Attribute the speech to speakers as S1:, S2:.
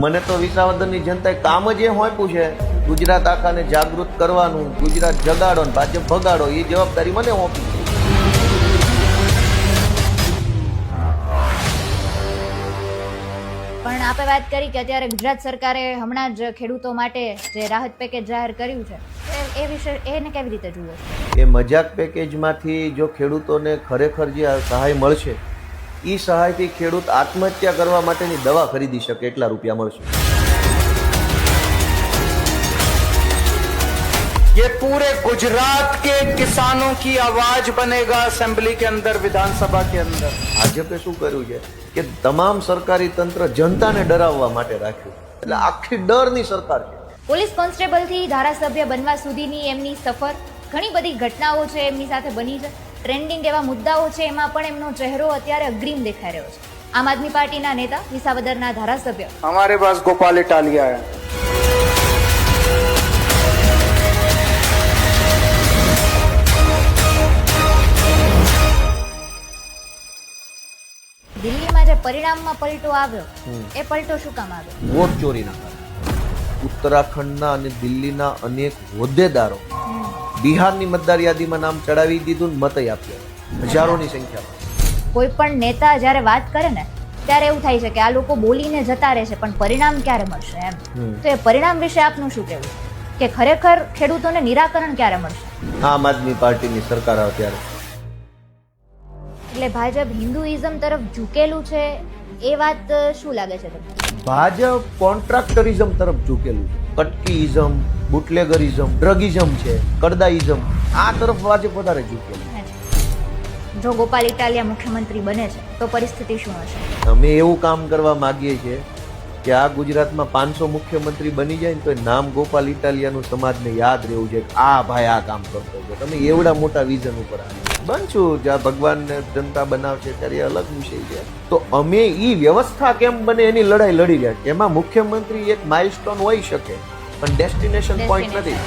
S1: મને તો વિસાવદરની જનતાએ કામ જ એ હોંપ્યું છે ગુજરાત આખાને જાગૃત કરવાનું ગુજરાત જગાડો ને ભાજપ ભગાડો એ જવાબદારી મને હોંપી છે.
S2: પણ આપણે વાત કરી કે અત્યારે ગુજરાત સરકારે હમણાં જ ખેડૂતો માટે જે રાહત પેકેજ જાહેર કર્યું છે એ- એ વિશે એને કેવી રીતે જુઓ
S1: એ મજાક પેકેજમાંથી જો ખેડૂતોને ખરેખર જે સહાય મળશે એ સહાયથી ખેડૂત આત્મહત્યા કરવા માટેની દવા ખરીદી શકે એટલા રૂપિયા મળશે
S3: ये पूरे गुजरात के किसानों की आवाज बनेगा असेंबली के अंदर विधानसभा के अंदर
S1: ભાજપે શું કર્યું છે કે તમામ સરકારી તંત્ર જનતાને ડરાવવા માટે રાખ્યું એટલે આખી ડરની સરકાર છે
S2: પોલીસ કોન્સ્ટેબલથી ધારાસભ્ય બનવા સુધીની એમની સફર ઘણી બધી ઘટનાઓ છે એમની સાથે બની છે ટ્રેન્ડિંગ એવા મુદ્દાઓ છે એમાં પણ એમનો ચહેરો અત્યારે અગ્રીમ દેખાઈ રહ્યો છે આમ આદમી પાર્ટીના નેતા વિસાવદરના ધારાસભ્ય
S3: हमारे पास गोपाल इटालिया है
S2: દિલ્હીમાં જે પરિણામમાં પલટો આવ્યો એ પલટો શું કામ આવ્યો
S1: વોટ ચોરીના કારણે ઉત્તરાખંડના અને દિલ્હીના અનેક હોદ્દેદારો બિહારની મતદાર યાદીમાં નામ ચડાવી દીધું ને મતય આપ્યા. હજારોની સંખ્યામાં.
S2: કોઈ પણ નેતા જ્યારે વાત કરે ને ત્યારે એવું થાય છે કે આ લોકો બોલીને જતા રહે છે પણ પરિણામ ક્યારે મળશે એમ? તો એ પરિણામ વિશે આપનું શું કહેવું? કે ખરેખર ખેડૂતોને નિરાકરણ ક્યારે મળશે?
S1: આમ આદમી પાર્ટીની સરકાર આવે ત્યારે.
S2: એટલે ભાજપ હિન્દુઇઝમ તરફ ઝૂકેલું છે એ વાત શું લાગે છે તમને?
S1: ભાજપ કોન્ટ્રાક્ટરિઝમ તરફ ઝૂકેલું છે. કટકીઇઝમ બુટલેગરિઝમ ડ્રગિઝમ છે કરદાઇઝમ આ તરફ ભાજપ વધારે ઝૂકેલું
S2: જો ગોપાલ ઇટાલિયા મુખ્યમંત્રી બને છે તો પરિસ્થિતિ શું હશે?
S1: અમે એવું કામ કરવા માંગીએ છીએ કે આ ગુજરાતમાં પાંચસો મુખ્યમંત્રી બની જાય ને તો નામ ગોપાલ ઇટાલિયાનું સમાજને યાદ રહેવું છે કે આ ભાઈ આ કામ કરતો હતો. તમે એવડા મોટા વિઝન ઉપર આવ્યા. બનશું, જ્યાં ભગવાનને જનતા બનાવશે ત્યારે અલગ વિષય છે. તો અમે ઈ વ્યવસ્થા કેમ બને એની લડાઈ લડી રહ્યા એમાં મુખ્યમંત્રી એક માઇલસ્ટોન હોઈ શકે, પણ ડેસ્ટિનેશન પોઈન્ટ નથી.